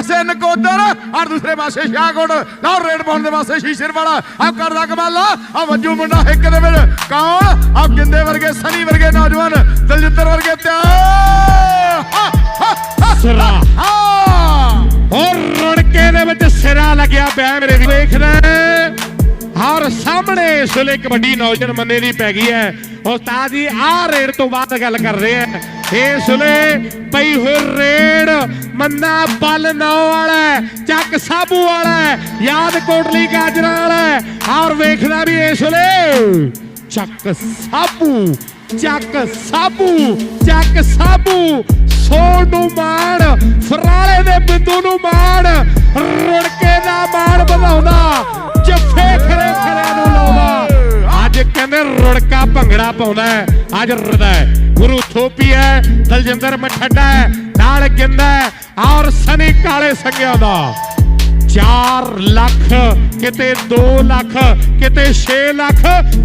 ਪਾਸੇ ਨਕੋਦਰ ਔਰ ਦੂਸਰੇ ਪਾਸੇ ਸ਼ਾਹਕੋਟ ਲਓ ਰੇਡ ਪਾਉਣ ਦੇ ਪਾਸੇ ਸ਼ੀਸ਼ਰ ਵਾਲਾ ਆ ਕਰਦਾ ਕਮਾਲ ਆ ਵੱਜੂ ਮੁੰਡਾ ਇੱਕ ਦੇ ਵਿੱਚ ਕੌਣ? ਆ ਗਿੰਦੇ ਵਰਗੇ ਸਨੀ ਵਰਗੇ ਨੌਜਵਾਨ ਦਲਜਿੰਦਰ ਵਰਗੇ ਹਾ, ਸਿਰਾ। ਹੋਰ ਰੁੜਕੇ ਦੇ ਵਿੱਚ ਸਿਰਾ ਲੱਗਿਆ ਪਿਆ ਮੇਰੇ ਵੀ ਵੇਖ ਰਹੇ ਔਰ ਸਾਹਮਣੇ ਇਸ ਵੇਲੇ ਕਬੱਡੀ ਨੌਜਵਾਨ ਮੰਨੇ ਦੀ ਪੈ ਗਈ ਹੈ। ਉਸਤਾਦ ਜੀ ਆਹ ਰੇਡ ਤੋਂ ਬਾਅਦ ਗੱਲ ਕਰ ਰਹੇ ਆ ਇਸ ਲਈ ਪਈ ਹੋਈ ਰੇਡ ਮੰਨਾ ਬਲ ਨੌ ਵਾਲਾ ਚੱਕ ਸਾਬੂ ਵਾਲਾ ਯਾਦ ਕੋਟਲੀ ਗਾਜਰਾਂ ਵਾਲਾ ਔਰ ਵੇਖਦਾ ਵੀ ਇਸ ਲਈ ਚੱਕ ਸਾਬੂ ਚੱਕ ਸਾਬੂ ਚੱਕ ਸਾਬੂ, ਸੋਨ ਨੂੰ ਮਾਰ ਫਰਾਲੇ ਦੇ ਬਿੰਦੂ ਨੂੰ ਮਾਰ ਭੰਗੜਾ ਪਾਉਂਦਾ ਹੈ, ਅੱਜ ਰਦਾ ਹੈ। ਗੁਰੂ ਥੋਪੀ ਹੈ ਦਲਜਿੰਦਰ ਮਠੱਡਾ ਹੈ ਨਾਲ ਗਿੰਦਾ ਹੈ, ਔਰ ਸਨੀ ਕਾਲੇ ਸੰਗਿਆ ਦਾ। 4 ਲੱਖ ਕਿਤੇ 2 ਲੱਖ ਕਿਤੇ 6 ਲੱਖ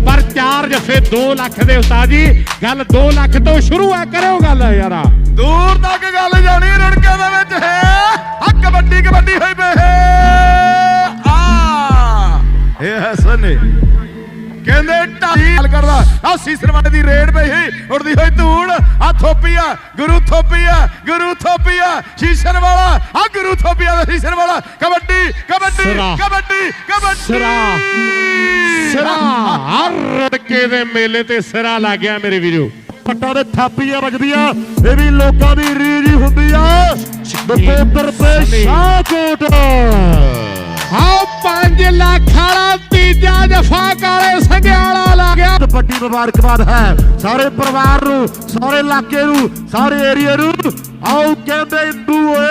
ਪਰ 4 ਜਫੇ 2 ਲੱਖ ਦੇ ਉਸਤਾਦ ਜੀ। ਗੱਲ 2 ਲੱਖ ਤੋਂ ਸ਼ੁਰੂ ਆ ਕਰਿਓ ਗੱਲ ਯਾਰਾ। ਦੂਰ ਤੱਕ ਗੱਲ ਜਾਣੀ ਰੜਕੇ ਦੇ ਵਿੱਚ ਹੈ। ਆ ਕਬੱਡੀ ਕਬੱਡੀ ਹੋਈ ਪਈ ਹੈ। ਆ ਇਹ ਹਸਨ ਨੇ ਕਹਿੰਦੇ ਢਾਈ ਗੱਲ ਕਰਦਾ। ਆ ਸੀਸਰਵਾੜੇ ਦੀ ਰੇਡ ਪਈ ਸੀ ਉੜਦੀ ਹੋਈ ਧੂੜ ਆ ਥੋਪੀਆ ਗੁਰੂ ਥੋਪੀਆ ਗੁਰੂ ਥੋਪੀਆ ਸ਼ੀਸ਼ਰ ਵਾਲਾ ਆ ਗੁਰੂ ਥੋਪੀਆ ਦਾ ਸ਼ੀਸ਼ਰ ਵਾਲਾ। ਕਬੱਡੀ ਕਬੱਡੀ। ਕਬੱਡੀ ਕਬੱਡੀ। ਸਿਰਾ। ਸਿਰਾ। ਹਰ ਰੜਕੇ ਦੇ ਮੇਲੇ ਤੇ ਸਿਰਾ ਲੱਗ ਗਿਆ ਮੇਰੇ ਵੀਰੋ। ਪੱਟਾਂ ਦੇ ਥਾਪੀਆਂ ਵੱਜਦੀਆਂ ਇਹ ਵੀ ਲੋਕਾਂ ਦੀ ਰੀਝ ਹੁੰਦੀ ਆ। ਨਕੋਦਰ ਤੇ। ਸ਼ਾਹਕੋਟ ਆਓ 5 ਲੱਖ ਵਾਲਾ ਤੀਜਾ ਜਫਾ ਕਾਲੇ ਸੰਗਿਆਲਾ ਲਾ ਗਿਆ। ਵੱਡੀ ਮੁਬਾਰਕਬਾਦ ਹੈ। ਸਾਰੇ ਪਰਿਵਾਰ ਨੂੰ ਸਾਰੇ ਇਲਾਕੇ ਨੂੰ ਸਾਰੇ ਏਰੀਏ ਨੂੰ ਆਓ ਕਹਿੰਦੇ ਇੰਦੂ ਓਏ।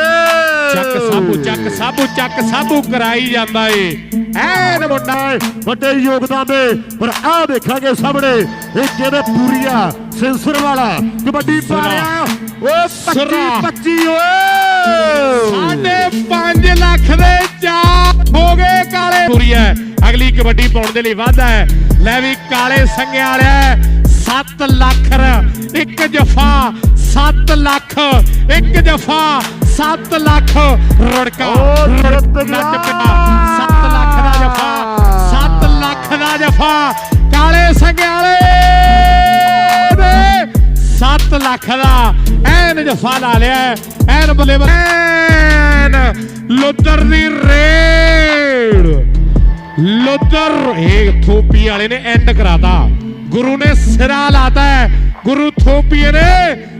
ਚੱਕ ਸਾਬੂ ਚੱਕ ਸਾਬੂ ਚੱਕ ਸਾਬੂ ਕਰਾਈ ਜਾਂਦਾ ਏ। ਐਨ ਮੁੰਡਾ ਵੱਡੇ ਯੋਗਦਾਨ ਦੇ ਪਰ ਆ ਦੇਖਾਂਗੇ ਸਾਹਮਣੇ ਇਹ ਕਿਹਦੇ ਪੂਰੀਆ ਸੈਂਸਰ ਵਾਲਾ ਕਬੱਡੀ ਪਾ। ਰਿਹਾ ਓਏ 25 ਸਿਰਾ। 25 ਓਏ। ਸਾਢੇ 5 ਲੱਖ ਦੇ ਚਾਰ ਹੋ ਗਏ ਕਾਲੇ। ਅਗਲੀ ਕਬੱਡੀ ਪਾਉਣ ਦੇ ਲਈ ਵਾਧਾ ਹੈ। ਲੈ ਵੀ ਕਾਲੇ ਸੰਗਿਆ ਵਾਲਿਆ 7 ਲੱਖ ਰ- ਇੱਕ ਜਫਾ 7 ਲੱਖ ਇੱਕ ਜਫਾ 7 ਲੱਖ ਰੁੜਕਾ। ਨੱਚ ਪਿਆ 7 ਲੱਖ ਦਾ ਜਫਾ 7 ਲੱਖ ਦਾ ਜਫਾ। ਕਾਲੇ ਸੰਗਿਆ ਵਾਲੇ ਦੇ 7 ਲੱਖ ਦਾ ਐਨ ਜਫਾ ਲਾ ਲਿਆ। ਐਨ ਬੱਲੇ ਬੱਲੇ ਲੁੱਦਰ ਦੀ ਰੇਡ ਲੁੱਦਰ ਇਹ ਥੋਪੀ ਵਾਲੇ ਨੇ ਐਂਡ ਕਰਾਤਾ ਗੁਰੂ ਨੇ ਸਿਰਾ ਲਾਤਾ ਹੈ ਗੁਰੂ ਥੋਪੀਏ ਨੇ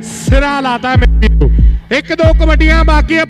ਸਿਰਾ ਲਾਤਾ ਹੈ ਮੇਰੇ ਵੀਰੋ। ਇੱਕ ਦੋ ਕਬੱਡੀਆਂ ਬਾਕੀ ਹੈ